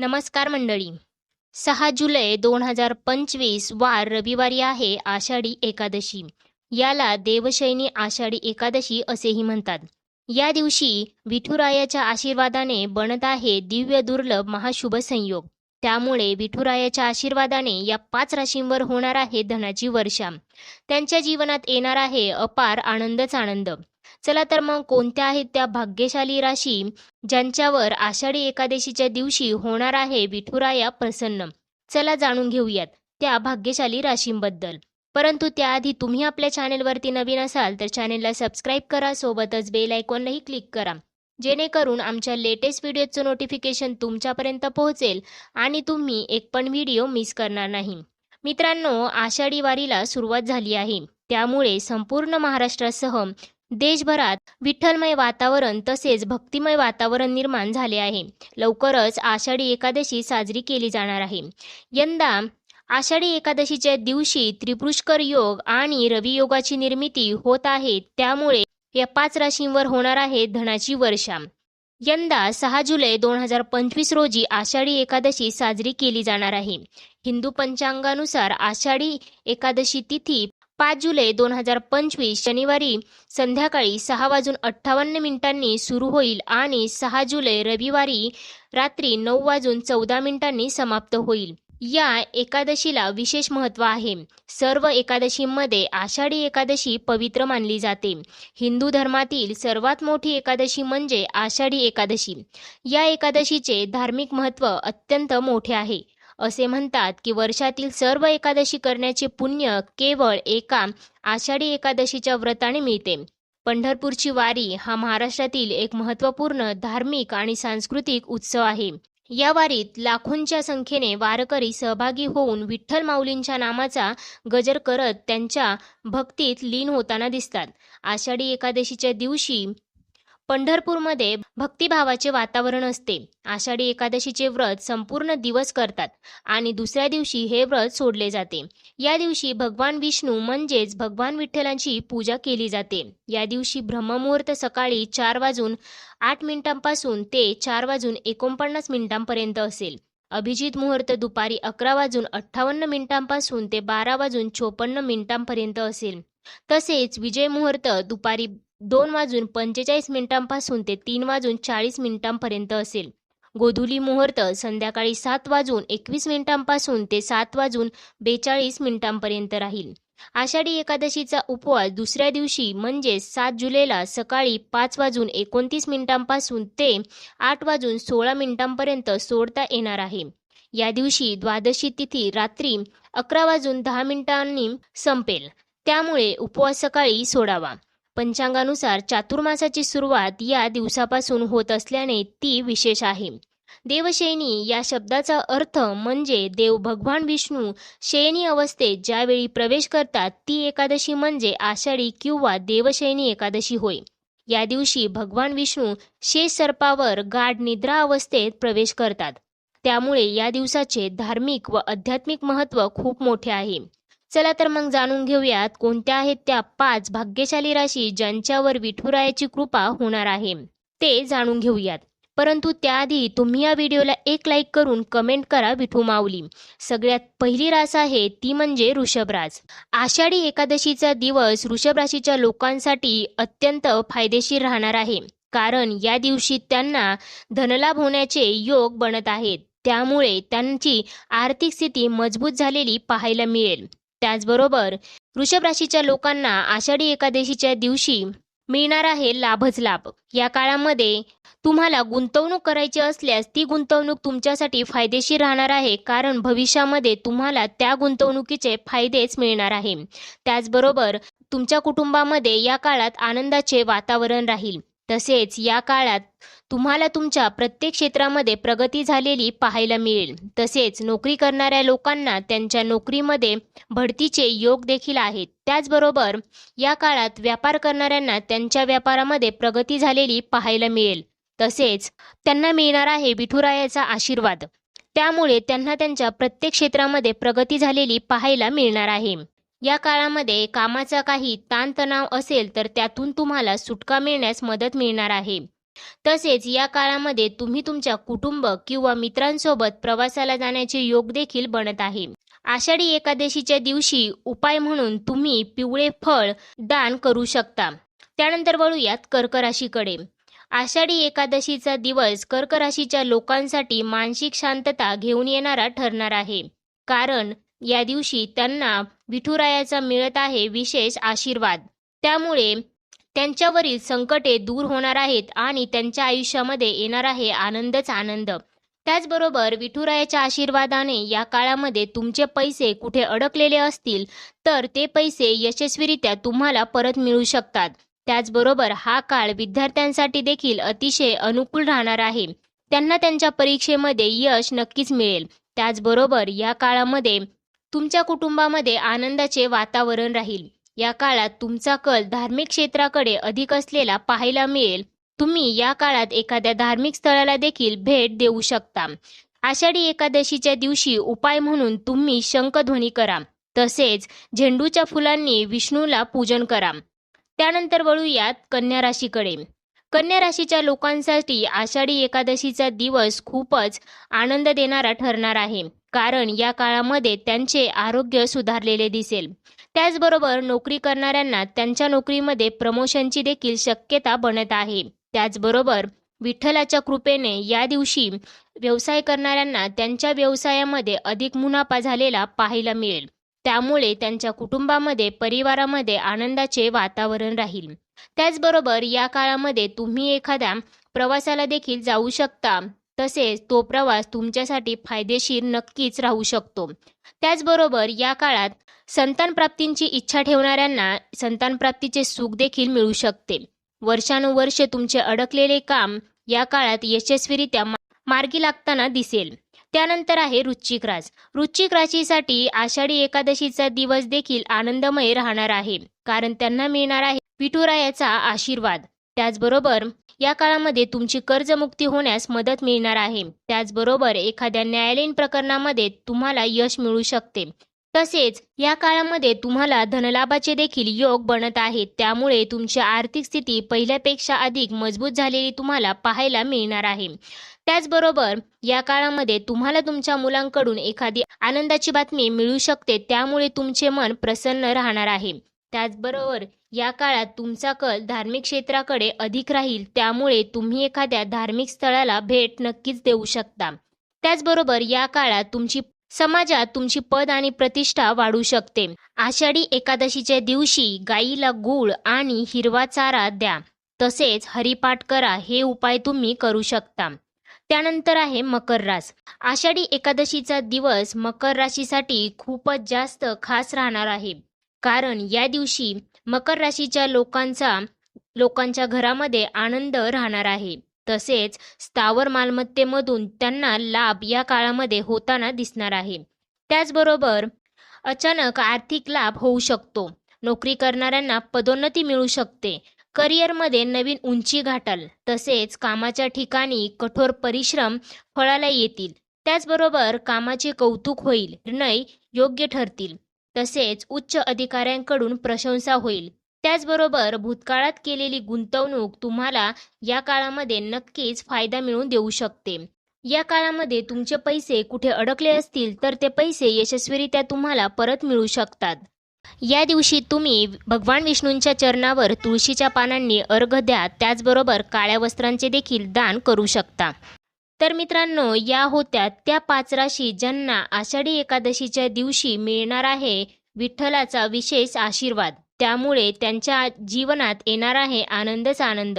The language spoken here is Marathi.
नमस्कार मंडळी. सहा जुलै दोन हजार पंचवीस वार रविवारी आहे आषाढी एकादशी. याला देवशैनी आषाढी एकादशी असेही म्हणतात. या दिवशी विठुरायाच्या आशीर्वादाने बनत आहे दिव्य दुर्लभ महाशुभ संयोग. त्यामुळे विठुरायाच्या आशीर्वादाने या पाच राशींवर होणार आहे धनाची वर्षा. त्यांच्या जीवनात येणार आहे अपार आनंदच आनंद. चला तर मग कोणत्या आहेत त्या भाग्यशाली राशी ज्यांच्यावर आषाढी एकादशीच्या दिवशी होणार आहे विठुराया प्रसन्न? चला जाणून घेऊयात त्या भाग्यशाली राशींबद्दल. परंतु त्याआधी तुम्ही आपल्या चॅनेलवरती नवीन असाल तर चॅनेलला सबस्क्राईब करा सोबतच बेल आयकॉनलाही क्लिक करा. जेणेकरून आमच्या लेटेस्ट व्हिडिओचं नोटिफिकेशन तुमच्यापर्यंत पोहोचेल आणि तुम्ही एक पण व्हिडिओ मिस करणार नाही. मित्रांनो आषाढी वारीला सुरुवात झाली आहे. त्यामुळे संपूर्ण महाराष्ट्रासह देशभरात विठ्ठलमय वातावरण तसेच भक्तिमय वातावरण निर्माण झाले आहे. लवकरच आषाढी एकादशी साजरी केली जाणार आहे. यंदा आषाढी एकादशीच्या दिवशी त्रिपुष्कर योग आणि रवियोगाची निर्मिती होत आहे. त्यामुळे या पाच राशींवर होणार आहे धनाची वर्षा. यंदा सहा जुलै दोन हजार पंचवीस रोजी आषाढी एकादशी साजरी केली जाणार आहे. हिंदू पंचांगानुसार आषाढी एकादशी तिथी पाच जुलै दोन हजार पंचवीस शनिवारी संध्याकाळी सहा वाजून अठ्ठावन्न मिनिटांनी सुरू होईल आणि सहा जुलै रविवारी रात्री नऊ वाजून चौदा मिनिटांनी समाप्त होईल. या एकादशीला विशेष महत्त्व आहे. सर्व एकादशींमध्ये आषाढी एकादशी पवित्र मानली जाते. हिंदू धर्मातील सर्वात मोठी एकादशी म्हणजे आषाढी एकादशी. या एकादशीचे धार्मिक महत्त्व अत्यंत मोठे आहे. असे म्हणतात की वर्षातील सर्व एकादशी करण्याचे पुण्य केवळ एका आषाढी एकादशीच्या व्रताने मिळते. पंढरपूरची वारी हा महाराष्ट्रातील एक महत्त्वपूर्ण धार्मिक आणि सांस्कृतिक उत्सव आहे. या वारीत लाखोंच्या संख्येने वारकरी सहभागी होऊन विठ्ठल माऊलींच्या नामाचा गजर करत त्यांच्या भक्तीत लीन होताना दिसतात. आषाढी एकादशीच्या दिवशी पंढरपूरमध्ये भक्तिभावाचे वातावरण असते. आषाढी एकादशीचे व्रत संपूर्ण दिवस करतात आणि दुसऱ्या दिवशी हे व्रत सोडले जाते. या दिवशी भगवान विष्णू म्हणजेच भगवान विठ्ठलांची पूजा केली जाते. या दिवशी ब्रह्ममुहूर्त सकाळी चार वाजून आठ मिनिटांपासून ते चार वाजून एकोणपन्नास मिनिटांपर्यंत असेल. अभिजित मुहूर्त दुपारी अकरा वाजून अठ्ठावन्न मिनिटांपासून ते बारा वाजून चोपन्न मिनिटांपर्यंत असेल. तसेच विजय मुहूर्त दुपारी दोन वाजून पंचेचाळीस मिनिटांपासून ते तीन वाजून चाळीस मिनिटांपर्यंत असेल. गोधुली मुहूर्त संध्याकाळी सात वाजून एकवीस मिनिटांपासून ते सात वाजून बेचाळीस मिनिटांपर्यंत राहील. आषाढी एकादशीचा उपवास दुसऱ्या दिवशी म्हणजे सात जुलैला सकाळी पाच वाजून एकोणतीस मिनिटांपासून ते आठ वाजून सोळा मिनिटांपर्यंत सोडता येणार आहे. या दिवशी द्वादशी तिथी रात्री अकरा वाजून दहा मिनिटांनी संपेल. त्यामुळे उपवास सकाळी सोडावा. पंचांगानुसार चातुर्मासाची सुरुवात या दिवसापासून होत असल्याने ती विशेष आहे. देवशयनी या शब्दाचा अर्थ म्हणजे देव भगवान विष्णू शयनी अवस्थेत ज्यावेळी प्रवेश करतात ती एकादशी म्हणजे आषाढी किंवा देवशयनी एकादशी होय. या दिवशी भगवान विष्णू शेष सर्पावर गाढ निद्रा अवस्थेत प्रवेश करतात. त्यामुळे या दिवसाचे धार्मिक व आध्यात्मिक महत्त्व खूप मोठे आहे. चला तर मग जाणून घेऊयात कोणत्या आहेत त्या पाच भाग्यशाली राशी ज्यांच्यावर विठुरायाची कृपा होणार आहे. ते जाणून घेऊयात. परंतु त्याआधी तुम्ही या व्हिडिओला एक लाईक करून कमेंट करा विठू माऊली. सगळ्यात पहिली रास आहे ती म्हणजे वृषभराज आषाढी एकादशीचा दिवस वृषभ राशीच्या लोकांसाठी अत्यंत फायदेशीर राहणार आहे. कारण या दिवशी त्यांना धनलाभ होण्याचे योग बनत आहेत. त्यामुळे त्यांची आर्थिक स्थिती मजबूत झालेली पाहायला मिळेल. त्याचबरोबर वृषभ राशीच्या लोकांना आषाढी एकादशीच्या दिवशी मिळणार आहे लाभच लाभ. या काळामध्ये तुम्हाला गुंतवणूक करायची असल्यास ती गुंतवणूक तुमच्यासाठी फायदेशीर राहणार आहे कारण भविष्यामध्ये तुम्हाला त्या गुंतवणुकीचे फायदेच मिळणार आहे. त्याचबरोबर तुमच्या कुटुंबामध्ये या काळात आनंदाचे वातावरण राहील. तसेच या काळात तुम्हाला तुमच्या प्रत्येक क्षेत्रामध्ये प्रगती झालेली पाहायला मिळेल. तसेच नोकरी करणाऱ्या लोकांना त्यांच्या नोकरीमध्ये बढतीचे योग देखील आहेत. त्याचबरोबर या काळात व्यापार करणाऱ्यांना त्यांच्या व्यापारामध्ये प्रगती झालेली पाहायला मिळेल. तसेच त्यांना मिळणार आहे विठुरायाचा आशीर्वाद. त्यामुळे त्यांना त्यांच्या प्रत्येक क्षेत्रामध्ये प्रगती झालेली पाहायला मिळणार आहे. या काळामध्ये कामाचा काही ताणतणाव असेल तर त्यातून तुम्हाला सुटका मिळण्यास मदत मिळणार आहे. तसेच या काळामध्ये तुम्ही तुमच्या कुटुंब किंवा मित्रांसोबत प्रवासाला जाण्याचे योग देखील बनत आहे. आषाढी एकादशीच्या दिवशी उपाय म्हणून तुम्ही पिवळे फळ दान करू शकता. त्यानंतर वळूयात कर्क राशीकडे आषाढी एकादशीचा दिवस कर्क राशीच्या लोकांसाठी मानसिक शांतता घेऊन येणारा ठरणार आहे. कारण या दिवशी त्यांना विठुरायाचा मिळत आहे विशेष आशीर्वाद. त्यामुळे त्यांच्यावरील संकटे दूर होणार आहेत आणि त्यांच्या आयुष्यामध्ये येणार आहे आनंदच आनंद. त्याचबरोबर विठुरायाच्या आशीर्वादाने या काळामध्ये तुमचे पैसे कुठे अडकलेले असतील तर ते पैसे यशस्वीरित्या तुम्हाला परत मिळू शकतात. त्याचबरोबर हा काळ विद्यार्थ्यांसाठी देखील अतिशय अनुकूल राहणार आहे. त्यांना त्यांच्या परीक्षेमध्ये यश नक्कीच मिळेल. त्याचबरोबर या काळामध्ये तुमच्या कुटुंबामध्ये आनंदाचे वातावरण राहील. या काळात तुमचा कल धार्मिक क्षेत्राकडे अधिक असलेला पाहायला मिळेल. तुम्ही या काळात एखाद्या धार्मिक स्थळाला देखील भेट देऊ शकता. आषाढी एकादशीच्या दिवशी उपाय म्हणून तुम्ही शंखध्वनी करा. तसेच झेंडूच्या फुलांनी विष्णूला पूजन करा. त्यानंतर वळूयात कन्या राशीकडे. कन्या राशीच्या लोकांसाठी आषाढी एकादशीचा दिवस खूपच आनंद देणारा ठरणार आहे. कारण या काळामध्ये त्यांचे आरोग्य सुधारलेले दिसेल. त्याचबरोबर नोकरी करणाऱ्यांना त्यांच्या नोकरीमध्ये प्रमोशनची देखील शक्यता बनत आहे. त्याचबरोबर विठ्ठलाच्या कृपेने या दिवशी व्यवसाय करणाऱ्यांना त्यांच्या व्यवसायामध्ये अधिक मुनाफा झालेला पाहायला मिळेल. त्यामुळे त्यांच्या कुटुंबामध्ये परिवारामध्ये आनंदाचे वातावरण राहील. त्याचबरोबर या काळामध्ये तुम्ही एखाद्या प्रवासाला देखील जाऊ शकता. तसेच तो प्रवास तुमच्यासाठी फायदेशीर नक्कीच राहू शकतो. त्याचबरोबर या काळात संतान प्राप्तींची इच्छा ठेवणाऱ्यांना संतानप्राप्तीचे सुख देखील मिळू शकते. वर्षानुवर्षे तुमचे अडकलेले काम या काळात यशस्वीरित्या मार्गी लागताना दिसेल. त्यानंतर आहे वृश्चिक रास वृश्चिक राशीसाठी आषाढी एकादशीचा दिवस देखील आनंदमय राहणार आहे. कारण त्यांना मिळणार आहे विठुरायाचा आशीर्वाद. त्याचबरोबर या काळामध्ये तुमची कर्जमुक्ती होण्यास मदत मिळणार आहे. त्याचबरोबर एखाद्या न्यायालयीन प्रकरणामध्ये तुम्हाला यश मिळू शकते. तसेच या काळामध्ये तुम्हाला धनलाभाचे देखील योग बनत आहेत. त्यामुळे तुमची आर्थिक स्थिती पहिल्यापेक्षा अधिक मजबूत झालेली तुम्हाला पाहायला मिळणार आहे. त्याचबरोबर या काळामध्ये तुम्हाला तुमच्या मुलांकडून एखादी आनंदाची बातमी मिळू शकते. त्यामुळे तुमचे मन प्रसन्न राहणार आहे. त्याचबरोबर या काळात तुमचा कल धार्मिक क्षेत्राकडे अधिक राहील त्यामुळे तुम्ही एखाद्या धार्मिक स्थळाला भेट नक्कीच देऊ शकता. त्याचबरोबर या काळात तुमची समाजात तुमची पद आणि प्रतिष्ठा वाढू शकते. आषाढी एकादशीच्या दिवशी गाईला गूळ आणि हिरवा चारा द्या. तसेच हरिपाठ करा हे उपाय तुम्ही करू शकता. त्यानंतर आहे मकर रास. आषाढी एकादशीचा दिवस मकर राशीसाठी खूपच जास्त खास राहणार आहे. कारण या दिवशी मकर राशीच्या लोकांचा लोकांच्या घरामध्ये आनंद राहणार आहे. तसेच स्थावर मालमत्तेमधून त्यांना लाभ या काळामध्ये होताना दिसणार आहे. त्याचबरोबर अचानक आर्थिक लाभ होऊ शकतो. नोकरी करणाऱ्यांना पदोन्नती मिळू शकते. करिअरमध्ये नवीन उंची गाठाल. तसेच कामाच्या ठिकाणी कठोर परिश्रम फळाला येतील. त्याचबरोबर कामाचे कौतुक होईल. निर्णय योग्य ठरतील. तसेच उच्च अधिकाऱ्यांकडून प्रशंसा होईल. त्याचबरोबर भूतकाळात केलेली गुंतवणूक तुम्हाला या काळामध्ये नक्कीच फायदा मिळवून देऊ शकते. या काळामध्ये तुमचे पैसे कुठे अडकले असतील तर ते पैसे यशस्वीरित्या तुम्हाला परत मिळू शकतात. या दिवशी तुम्ही भगवान विष्णूंच्या चरणावर तुळशीच्या पानांनी अर्घ द्या त्याचबरोबर काळ्या वस्त्रांचे देखील दान करू शकता. तर मित्रांनो या होत्या त्या पाच राशी ज्यांना आषाढी एकादशीच्या दिवशी मिळणार आहे विठ्ठलाचा विशेष आशीर्वाद. त्यामुळे त्यांच्या जीवनात येणार आहे आनंदच आनंद.